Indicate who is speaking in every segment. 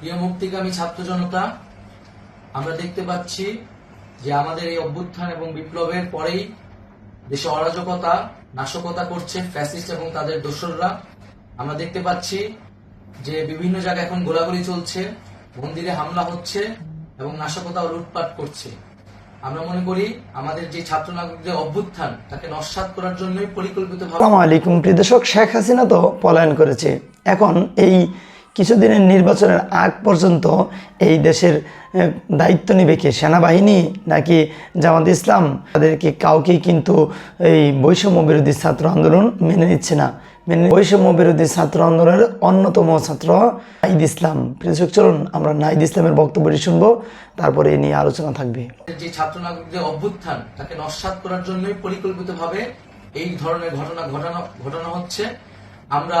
Speaker 1: প্রিয় মুক্তিকামী ছাত্র জনতা, আমরা দেখতে পাচ্ছি যে আমাদের এই অভ্যুত্থান এবং বিপ্লবের পরেই দেশে অরাজকতা, নাশকতা করছে ফ্যাসিস্ট এবং তাদের দোসররা। আমরা দেখতে পাচ্ছি যে বিভিন্ন জায়গায় এখন গোলাগুলি চলছে, মন্দিরে হামলা হচ্ছে এবং নাশকতা লুটপাট করছে। আমরা মনে করি আমাদের যে ছাত্র নাগরিকদের অভ্যুত্থান, তাকে নস্বাত করার জন্যই পরিকল্পিতভাবে
Speaker 2: আসসালামু আলাইকুম, প্রিয় দর্শক, শেখ হাসিনা তো পলায়ন করেছে। এখন এই কিছুদিনের নির্বাচনের আগ পর্যন্ত এই দেশের দায়িত্ব নেবে কে? সেনাবাহিনী নাকি জামাত ইসলাম? তাদেরকে কাউকেই কিন্তু এই বৈষম্য বিরোধী ছাত্র আন্দোলন মেনে নিচ্ছে না। মেনে বৈষম্য বিরোধী ছাত্র আন্দোলনের অন্যতম ছাত্র নাইদ ইসলাম। প্রিয় দর্শক, চলুন আমরা নাইদ ইসলামের বক্তব্যটি শুনব। তারপরে নিয়ে আলোচনা থাকবে।
Speaker 1: যে ছাত্র নাগরিকদের অভ্যুত্থান, তাকে নস্বাত করার জন্যই পরিকল্পিতভাবে এই ধরনের ঘটনা ঘটানো ঘটানো হচ্ছে। আমরা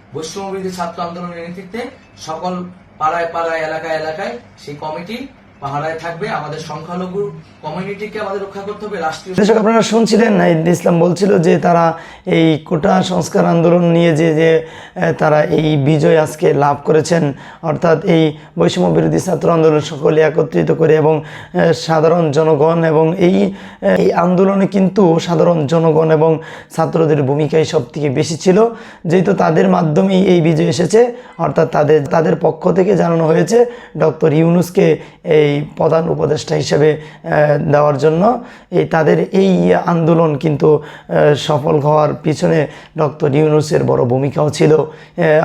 Speaker 1: বৈষম্যবিরোধী ছাত্র আন্দোলনের নেতৃত্বে সকল পাড়ায় পাড়ায় এলাকায় এলাকায় সেই কমিটি পাহারায় থাকবে, আমাদের সংখ্যালঘু কমিউনিটিকে আমাদের রক্ষা করতে হবে, রাষ্ট্রীয়
Speaker 2: দর্শক, আপনারা শুনছিলেন নাইদ ইসলাম বলছিল যে তারা এই কোটা সংস্কার আন্দোলন নিয়ে যে যে তারা এই বিজয় আজকে লাভ করেছেন। অর্থাৎ এই বৈষম্য বিরোধী ছাত্র আন্দোলন সকলে একত্রিত করে এবং সাধারণ জনগণ এবং এই এই আন্দোলনে কিন্তু সাধারণ জনগণ এবং ছাত্রদের ভূমিকাই সব থেকে বেশি ছিল। যেহেতু তাদের মাধ্যমেই এই বিজয় এসেছে, অর্থাৎ তাদের তাদের পক্ষ থেকে জানানো হয়েছে, ডক্টর ইউনুসকে এই প্রধান উপদেষ্টা হিসেবে দেওয়ার জন্য। এই তাদের এই আন্দোলন কিন্তু সফল হওয়ার পিছনে ডক্টর ইউনুসের বড় ভূমিকাও ছিল।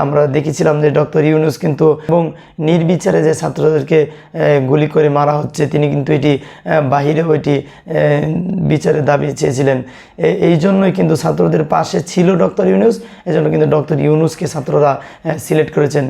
Speaker 2: আমরা দেখেছিলাম যে ডক্টর ইউনুস কিন্তু এবং নির্বিচারে যে ছাত্রদেরকে গুলি করে মারা হচ্ছে তিনি কিন্তু এটি আহ, বাহিরেও এটি বিচারের দাবি চেয়েছিলেন। এই জন্যই কিন্তু ছাত্রদের পাশে ছিল ডক্টর ইউনুস এজন্য কিন্তু ডক্টর ইউনুসকে ছাত্ররা সিলেক্ট করেছেন।